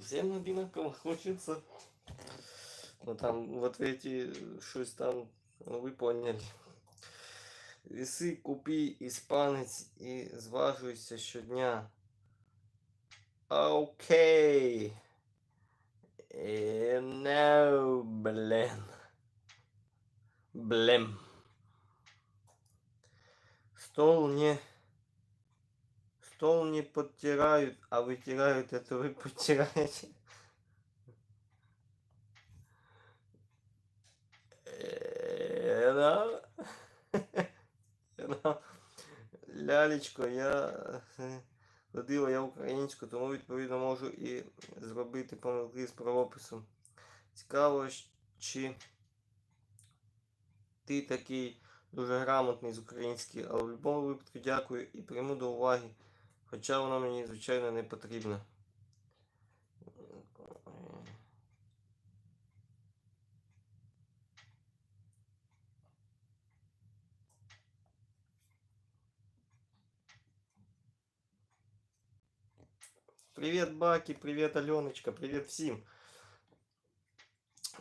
всем одинаково хочется. Ну там вот эти щось там, ну ви поняли. Віси купи, іспанець, і зважуйся щодня. Окей. Е, No, блин. Блем. Стол не... Стол не подтирают, а вытирают, это вы подтираете. Е, да. Ну, Лялечко, я е, ходила я українську, тому відповідно можу і зробити помилки з правописом. Цікаво, щ- чи ти такий дуже грамотний з української, але в будь-якому випадку дякую і прийму до уваги, хоча воно мені, звичайно, не потрібно. Привіт, Баки, привіт, Альоночка, привіт всім.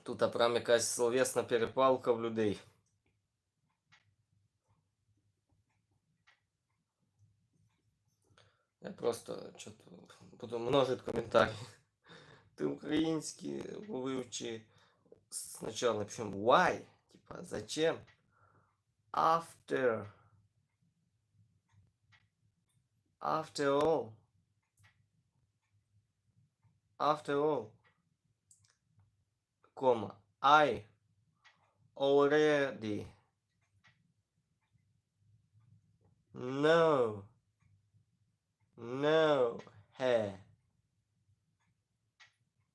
Тут а прям якась словесна перепалка в людей. Я просто буду множить комментарии. Ты украинский выучи сначала напишем why, типа зачем, after, after all, after all, комма, I already know No, he.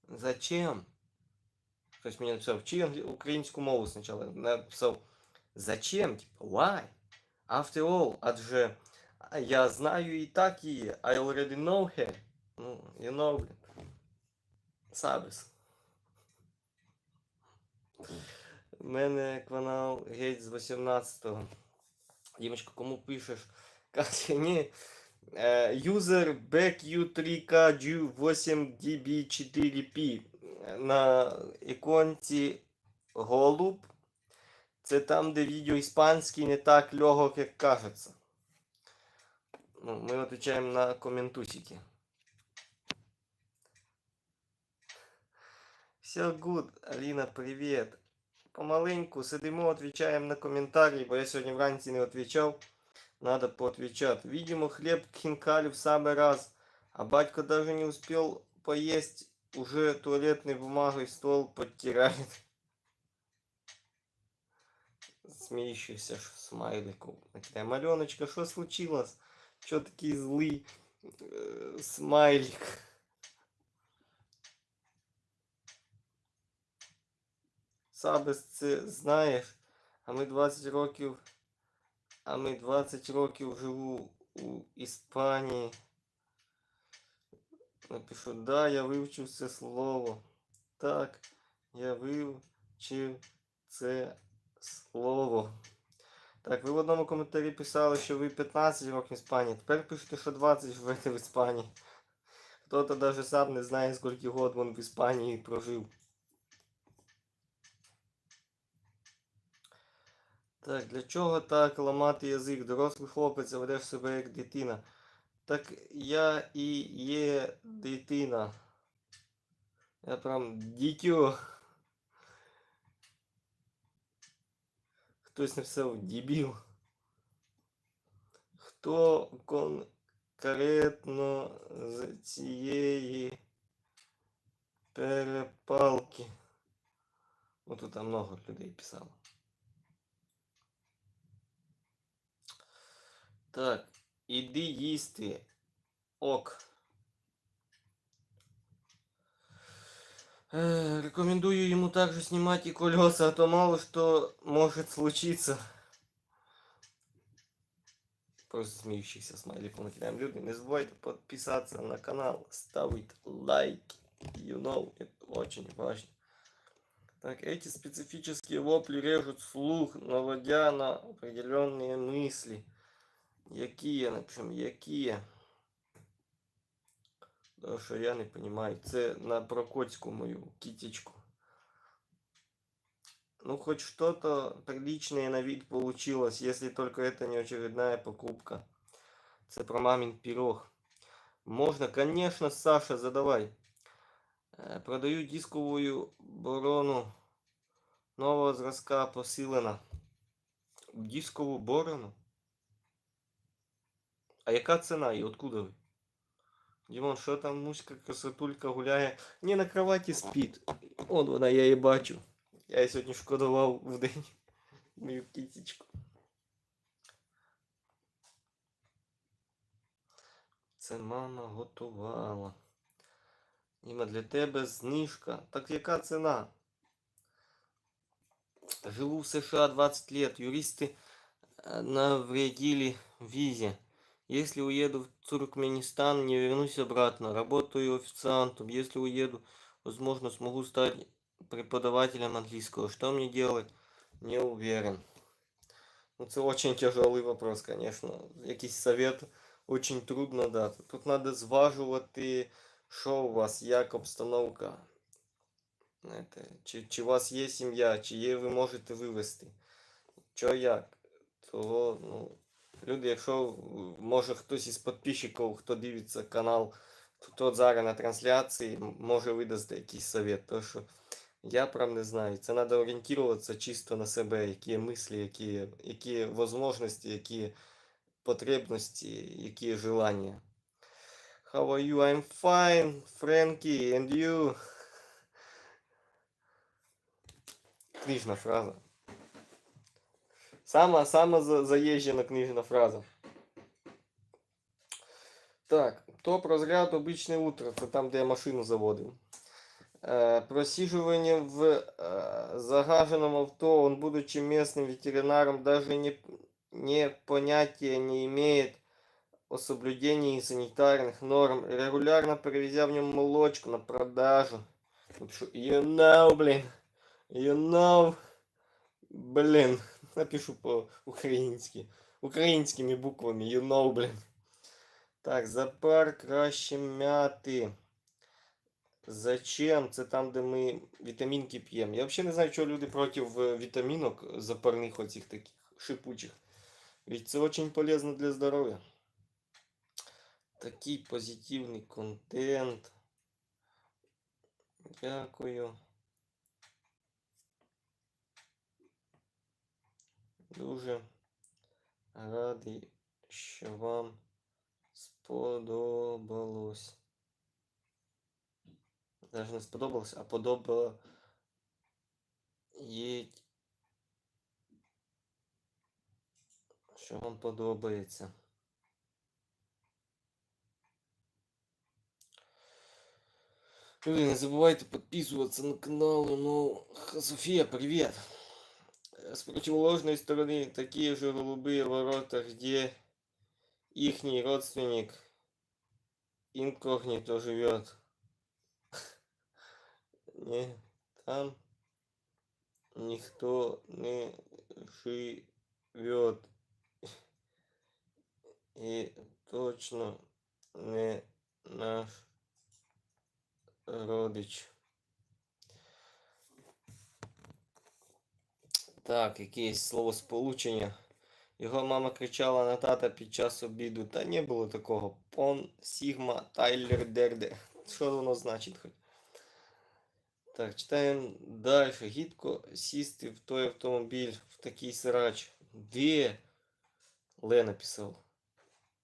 Зачем? Хтось мені написав, вчи українську мову спочатку. Написав, зачем? Типа, why? After all, адже я знаю і так її. I already know her. Ну, you know, блін. Сабис. У мене канал геть з 18-го. Дімочка, кому пишеш? Каже, ні. Е, User BackU3KG 8DB4P на іконці голуб. Це там, де відео іспанський не так легок, як кажеться. Ну, ми відповідаємо на коментусики. Все good, Аліна, привіт. Помаленьку сидимо, відповідаємо на коментарі, бо я сьогодні вранці не відповідав. Надо поотвечать. Видимо, хлеб хинкали в самый раз. А батько даже не успел поесть. Уже туалетной бумагой стол подтирает. Смеющийся смайлику. Такая, Маленочка, что случилось? Чё такие злый э, смайлик? Сабес, це знаєш, а ми 20 років а ми 20 років живу у Іспанії. Напишу, да, я вивчив це слово. Так, я вивчив це слово. Так, ви в одному коментарі писали, що ви 15 років в Іспанії. Тепер пишете, що 20 живете в Іспанії. Хто-то навіть сам не знає, скільки год він в Іспанії прожив. Так, для чого так ламати язик? Дорослий хлопець, а ведеш себе як дитина. Так я і є дитина. Я прям дітьо. Хтось написав дебіл. Хто конкретно з цієї перепалки? Ну тут там много людей писало. Так, іди їсти. Ок. Э, рекомендую ему также снимать и колеса, а то мало что может случиться. Просто смеющийся смайлик накидаем люди. Не забывайте подписаться на канал, ставить лайки. You know, это очень важно. Так, эти специфические вопли режут слух, наводя на определенные мысли. Які, напишем, які. Тому що я не розумію. Це на прокотську мою кітечку. Ну, хоть что-то приличное на вид получилось, если только это не очередная покупка. Это про мамин пирог. Можно, конечно, Саша, задавай. Е, Продаю дисковую борону нового зразка посилена. Дискову борону? А яка ціна і откуда ви? Дімон, що там муська красотулька гуляє? Не на кроваті спить. От вона, я її бачу. Я її сьогодні шкодував в день. Мою кітечку. Це мама готувала. Діма, для тебе знижка. Так яка ціна? Живу в США 20 лет. Юристы э, навредили визе. Если уеду в Туркменистан, не вернусь обратно. Работаю официантом. Если уеду, возможно, смогу стать преподавателем английского. Что мне делать? Не уверен. Ну, це очень тяжелый вопрос, конечно. Якийсь совет очень трудно дати. Тут треба зважувати, що у вас, як обстановка. Знаєте, чи, чи у вас є сім'я, чи є ви можете вивезти. Що як? Того, ну, люди, якщо може хтось із підписчиків, хто дивиться канал, то зараз на трансляції може видасти якийсь совет. То що я прям не знаю. Це треба орієнтуватися чисто на себе, які мислі, які, які можливості, які потребності, які желання. How are you? I'm fine, Frankie, and you? Книжна фраза. Сама, сама за- заїжджена книжна фраза. Так, топ розряд обичне утро. Це там, де я машину заводив. Э, просиживание в э, загаженном авто, он, будучи местным ветеринаром, даже не, не понятия не имеет о соблюдении санитарных норм, регулярно привезя в нем молочку на продажу. You know, блин, you know, блин, напишу по-українськи, українськими буквами, you know, блин. Так, запар краще мяти. Зачем? Це там, де ми вітамінки п'ємо. Я взагалі не знаю, чого люди проти е, вітамінок запарних оцих таких шипучих. Ведь це очень полезно для здоров'я. Такий позитивний контент. Дякую. Дуже радий, що вам сподобалось. Даже не сподобалось, а подобало їй. Що вам подобається. Люди, не забывайте подписываться на канал. Ну, София, привет. С противоположной стороны такие же голубые ворота, где ихний родственник инкогнито живет. Не, там никто не живет. И точно не наш родич. Так, якесь словосполучення. Його мама кричала на тата під час обіду. Та не було такого. Пон, Сігма, Тайлер, Дерде. Що воно значить хоч? Так, читаємо далі. Гідко сісти в той автомобіль, в такий срач. Де? Ле написав.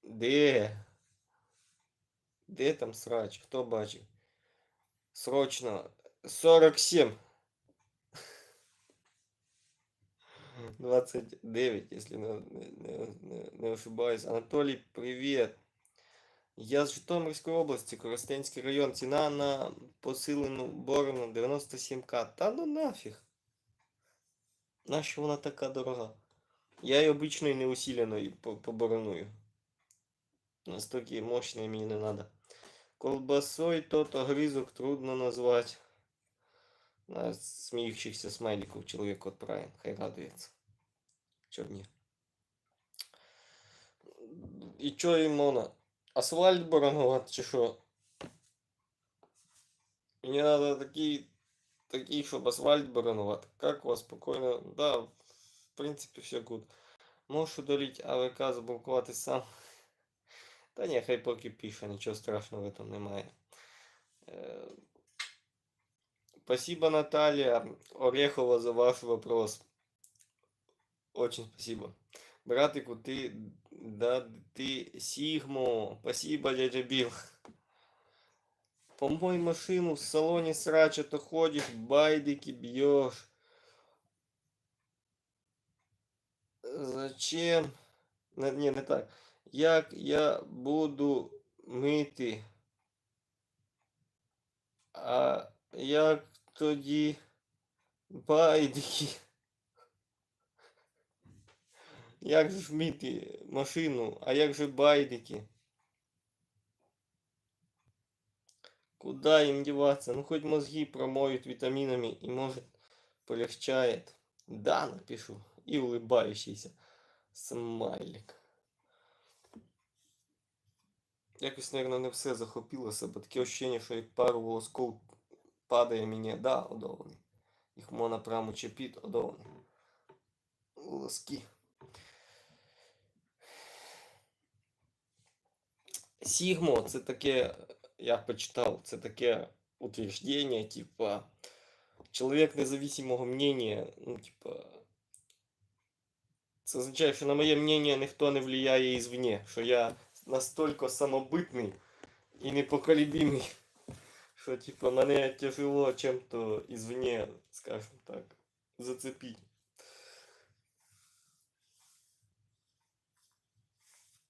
Де? Де там срач? Хто бачив? Срочно. 47. 29, если не, не, не, не ошибаюсь. Анатолий, привет. Я з Житомирської області, Коростенський район. Ціна на посилену борону 97к. Та ну нафіг. Нащо вона така дорога? Я її обичною не усиленою по- побороную. Настільки мощної мені не надо. Колбасой тот огрызок трудно назвать. На смеющихся смайликов человек отправим. Хай радуется. Чё ні? І чо Імона? Асфальт боронувати чи що? Мне надо такие, такие, чтобы асфальт барановать. Как у вас спокойно? Да, в принципе, все гуд. Можешь удалить АВК, заблокувати сам. Та ні, хай поки пише, нічого страшного в этом немає. Спасибо, Наталья Орехова, за ваш вопрос. Очень спасибо. Братику, ты, да, ты Сигмо. Спасибо, дядя Билл. Помой машину в салоне срача, то ходишь, байдики бьешь. Зачем? Не, не так. Як я буду мити? А як тоді байдики? Як же ж мити машину? А як же байдики? Куда им деваться? Ну хоть мозги промоют витаминами и может полегчает. Да, напишу. И улыбающийся смайлик. Якось, наверное, не все захопилося, бо таке ощущення, що як пару волосков падає мені. Да, одований. Їх можна прямо чепіт, одований. Волоски. Сігмо, це таке, я почитав, це таке утверждение, типа, чоловік независимого мнения, ну, типа, це означає, що на моє мнение ніхто не влияє извне, що я настолько самобытный и непоколебимый, что типа мне тяжело чем-то извне, скажем так, зацепить.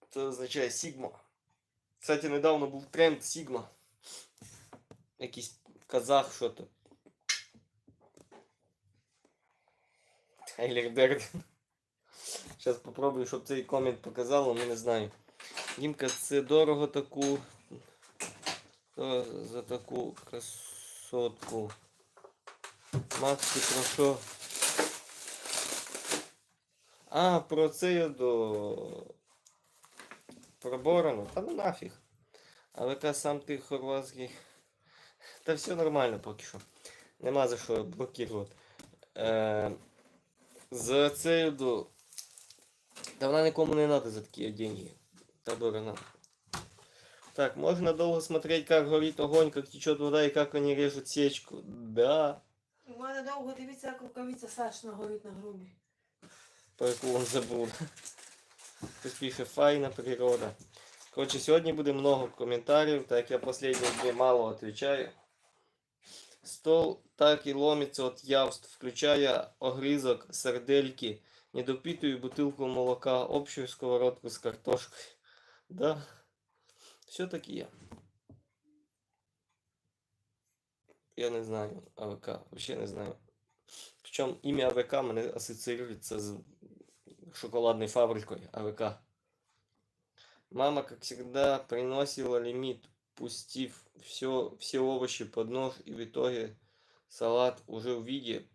Це означає Сігма. Кстати, недавно був тренд Сігма. Якийсь казах що-то. Тайлер Дерден. Зараз попробую, щоб цей комент показало, але не знаю. Дімка, це дорого таку. То за таку красотку. Макс, ти про що? А, про це я до. Про Борону? Та ну нафіг. Але ка сам ти хорватський. Та все нормально поки що. Нема за що блокувати. Е, за це до. Да вона нікому не надо за такі деньги. Та Борона. Так, можно долго смотреть, как горит огонь, как течет вода и как они режут сечку. Да, У мене довго дивіться, як рукавиця Сашина горить на грубі. про яку он забув. Хтось пише файна природа. Короче, сьогодні буде много коментарів, так як я последние дні мало отвечаю. Стол так і ломиться от явств, включая огризок, сардельки, недопитую бутылку молока, общую сковородку с картошкой. Да, все-таки я. Я не знаю АВК, вообще не знаю. Причем имя АВК мене ассоциируется с шоколадной фабрикой АВК. Мама, как всегда, приносила лимит, пустив все, все овощи под нож, и в итоге салат уже в виде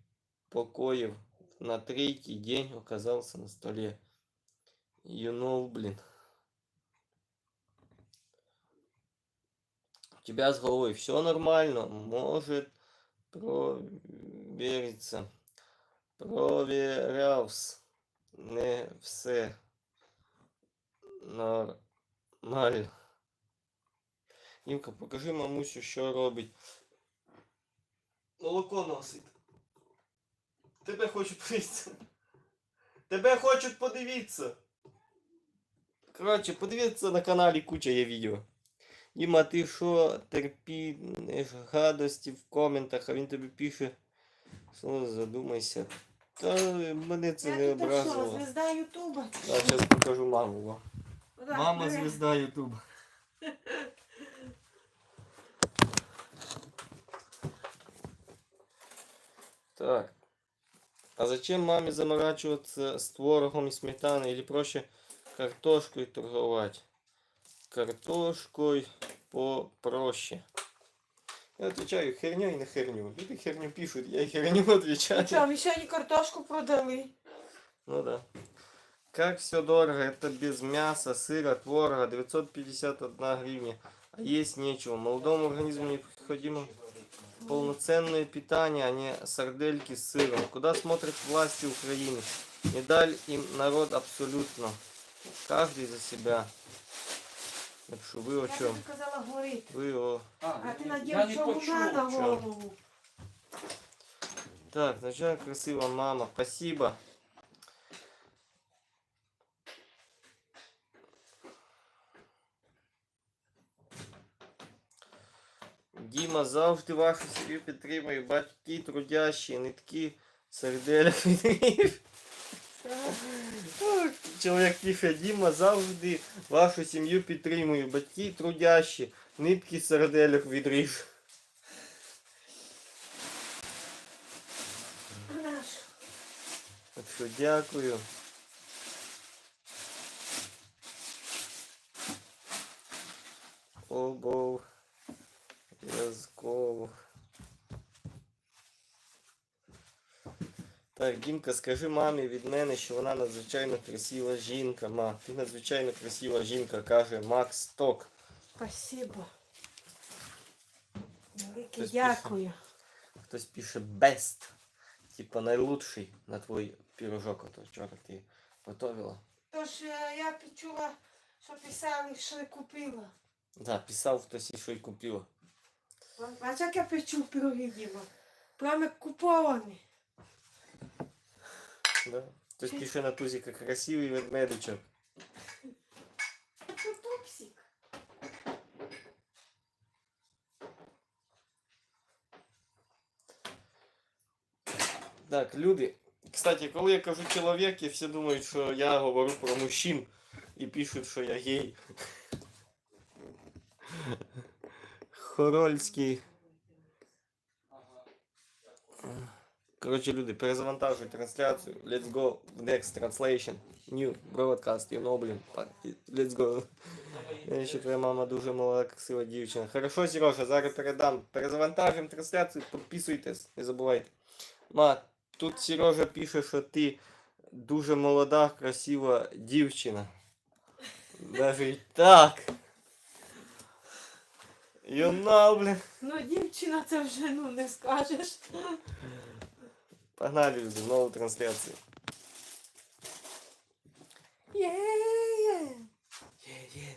покоев на третий день оказался на столе. You know, блин. Тебя с головой все нормально, может провериться. Проверявс. Не все нормально. Дімка, покажи мамусю, що робить. Молоко носить. Тебе хочуть подивитися. Тебе хочуть подивитися. Коротше, подивіться на каналі куча є відео. Діма, ти що терпінеш гадості в коментах, а він тобі пише. Що задумайся. Та мене це не Я тут так що, образило. звезда Ютуба. Я зараз покажу маму. во. Отак, Мама бери. звезда Ютуба. Так. А зачем маме заморачиваться с творогом и сметаной или проще картошкой торговать? Картошкой попроще. Я отвечаю херню и на херню. Люди херню пишут, я херню отвечаю. Що, ми сьогодні картошку продали? Ну да. Как все дорого, это без мяса, сыра, творога, 951 гривня. А есть нечего. Молодому организму необходимо полноценное питание, а не сардельки с сыром. Куда смотрят власти Украины? Не дали им народ абсолютно. Каждый за себя. Так что вы о Я чем? тобі казала горить. Вы о... А ти надів чому на чому. голову. Так, сначала красиво, мама. Спасибо. Діма завжди вашу сім'ю підтримує. Батьки трудящі, нитки, серделя відрів. Чоловік пише, Діма завжди вашу сім'ю підтримую. Батьки трудящі, нитки серделюк відріж. Так що дякую. Так, Дімка, скажи мамі від мене, що вона надзвичайно красива жінка. Ма, ти надзвичайно красива жінка, каже Макс Ток. Спасибо. Велике Хтось дякую. Хтось пише best. Типа найлучший на твій пірожок, ото вчора ти готовила. Тож е, я почула, що писали, що я купила. Да, писав хтось і що й купила. Бачиш, як я печу пироги, Діма? Прямо куповані. Да. Хтось пише на тузіка красивий ведмедичок. Це тупсик. Так, люди. Кстати, коли я кажу чоловіки, всі думають, що я говорю про мужчин і пишуть, що я гей. Хорольський. Коротше, люди, перезавантажують трансляцію. Let's go в next translation. New broadcast, you know, блін. Pa- Let's go. Я ще твоя мама дуже молода, красива дівчина. Хорошо, Сережа, зараз передам. Перезавантажимо трансляцію, підписуйтесь, не забувайте. Ма, тут Сережа пише, що ти дуже молода, красива дівчина. Даже і так. Юна, блін. Ну, дівчина, це вже ну не скажеш. Погнали, люди, нову трансляцію. Yeah, yeah. Yeah, є.